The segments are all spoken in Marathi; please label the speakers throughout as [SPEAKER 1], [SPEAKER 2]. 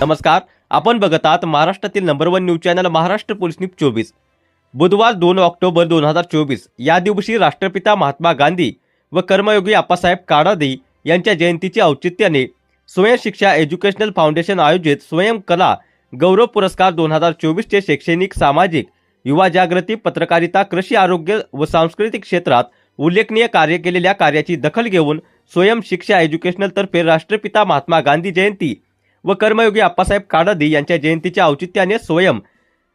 [SPEAKER 1] नमस्कार. आपण बघत आहात महाराष्ट्रातील number one news channel Maharashtra police news चोवीस. बुधवार दोन ऑक्टोबर दोन हजार चोवीस या दिवशी राष्ट्रपिता महात्मा गांधी व कर्मयोगी आप्पासाहेब काडादे यांच्या जयंतीच्या औचित्याने स्वयं शिक्षा एज्युकेशनल फाउंडेशन आयोजित स्वयं कला गौरव पुरस्कार दोन हजार चोवीसचे शैक्षणिक सामाजिक युवा जागृती पत्रकारिता कृषी आरोग्य व सांस्कृतिक क्षेत्रात उल्लेखनीय कार्य केलेल्या कार्याची दखल घेऊन स्वयं शिक्षा एज्युकेशनल तर्फे राष्ट्रपिता महात्मा गांधी जयंती व कर्मयोगी आप्पासाहेब काडादी यांच्या जयंतीच्या औचित्याने स्वयं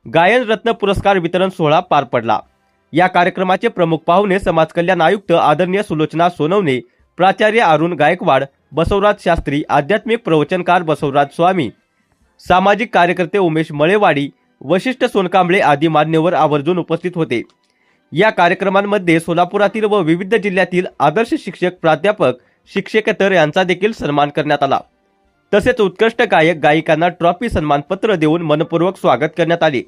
[SPEAKER 1] गायन रत्न पुरस्कार वितरण सोहळा पार पडला. या कार्यक्रमाचे प्रमुख पाहुणे समाज कल्याण आयुक्त आदरणीय सुलोचना सोनवणे प्राचार्य अरुण गायकवाड बसवराज शास्त्री आध्यात्मिक प्रवचनकार बसवराज स्वामी सामाजिक कार्यकर्ते उमेश मळेवाडी वशिष्ठ सोनकांबळे आदी मान्यवर आवर्जून उपस्थित होते. या कार्यक्रमांमध्ये सोलापुरातील व विविध जिल्ह्यातील आदर्श शिक्षक प्राध्यापक शिक्षकेतर यांचा देखील सन्मान करण्यात आला. तसेच उत्कृष्ट गायक गायिकांना ट्रॉफी सन्मानपत्र देऊन मनपूर्वक स्वागत करण्यात आले.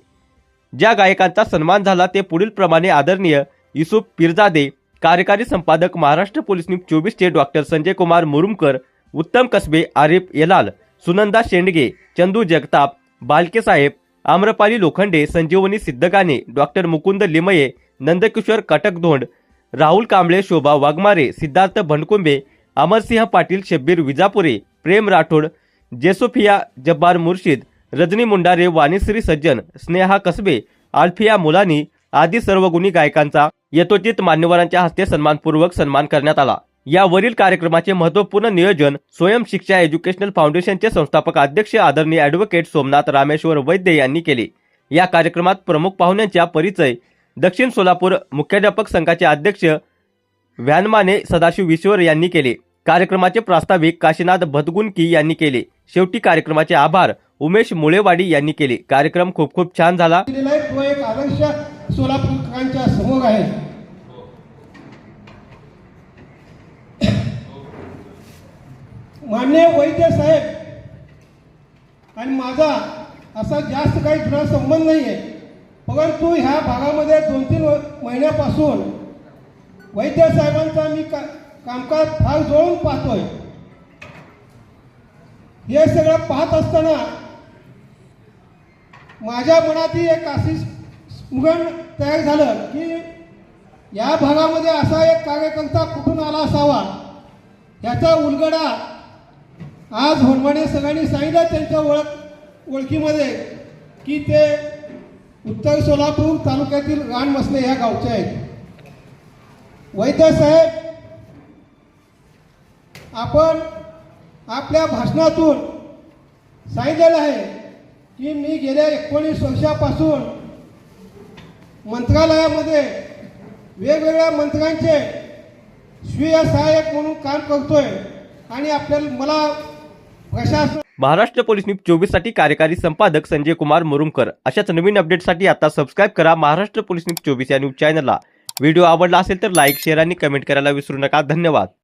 [SPEAKER 1] ज्या गायकांचा सन्मान झाला ते पुढील प्रमाणे आदरणीय युसुफ पिरजादे कार्यकारी संपादक महाराष्ट्र पोलीस न्यूज चोवीसचे डॉक्टर संजय कुमार मुरुमकर उत्तम कसबे आरिफ येलाल सुनंदा शेंडगे चंदू जगताप बालके साहेब आम्रपाली लोखंडे संजीवनी सिद्धगाने डॉक्टर मुकुंद लिमये नंदकिशोर कटकधोंड राहुल कांबळे शोभा वाघमारे सिद्धार्थ भंडकुंबे अमरसिंह पाटील शब्बीर विजापुरे प्रेम राठोड जेसोफिया जब्बार मुर्शिद रजनी मुंडारे वाणीश्री सज्जन स्नेहा कसबे आल्फिया मुलानी आदी सर्व गुणी गायकांचा यथोचित मान्यवरांच्या हस्ते सन्मानपूर्वक सन्मान करण्यात आला. यावरील कार्यक्रमाचे महत्त्वपूर्ण नियोजन स्वयं शिक्षा एज्युकेशनल फाउंडेशनचे संस्थापक अध्यक्ष आदरणीय ॲडव्होकेट सोमनाथ रामेश्वर वैद्य यांनी केले. या कार्यक्रमात प्रमुख पाहुण्यांचा परिचय दक्षिण सोलापूर मुख्याध्यापक संघाचे अध्यक्ष व्यानमाने सदाशिव विश्वर यांनी केले. कार्यक्रमाचे प्रास्ताविक काशीनाथ भदगुनकी यांनी केले. शेवटी कार्यक्रमाचे आभार उमेश मुळेवाडी यांनी केले. कार्यक्रम खूप खूप छान झाला.
[SPEAKER 2] तो एक आदर्श सोलापूरकरांच्या समोर आहे. मान्य वैद्य साहेब आणि माझा असा जास्त काही जुना संबंध नाही आहे परंतु ह्या भागामध्ये दोन तीन महिन्यापासून वैद्य साहेबांचा मी का कामकाज फार जवळून पाहतोय. हे सगळं पाहत असताना माझ्या मनातही एक अशी स्फुरण तयार झालं की या भागामध्ये असा एक कार्यकर्ता कुठून आला असावा? याचा उलगडा आज होणवाने सगळ्यांनी सांगितलं त्यांच्या ओळख ओळखीमध्ये की ते उत्तर सोलापूर तालुक्यातील रानमसले ह्या गावचे आहेत. वैद्य साहेब आपण आपल्या भाषणातून सांगितलेलं आहे की मी गेल्या एकोणीस वर्षापासून मंत्रालयामध्ये वेगवेगळ्या मंत्र्यांचे स्वीय सहाय्यक म्हणून काम करतोय आणि आपल्याला मला प्रशासन
[SPEAKER 1] महाराष्ट्र पोलीस न्यूज चोवीससाठी कार्यकारी संपादक संजय कुमार मुरुमकर. अशाच नवीन अपडेटसाठी आता सबस्क्राईब करा महाराष्ट्र पोलीस न्यूज चोवीस या न्यूज चॅनलला. व्हिडिओ आवडला असेल तर लाईक शेअर आणि कमेंट करायला विसरू नका. धन्यवाद.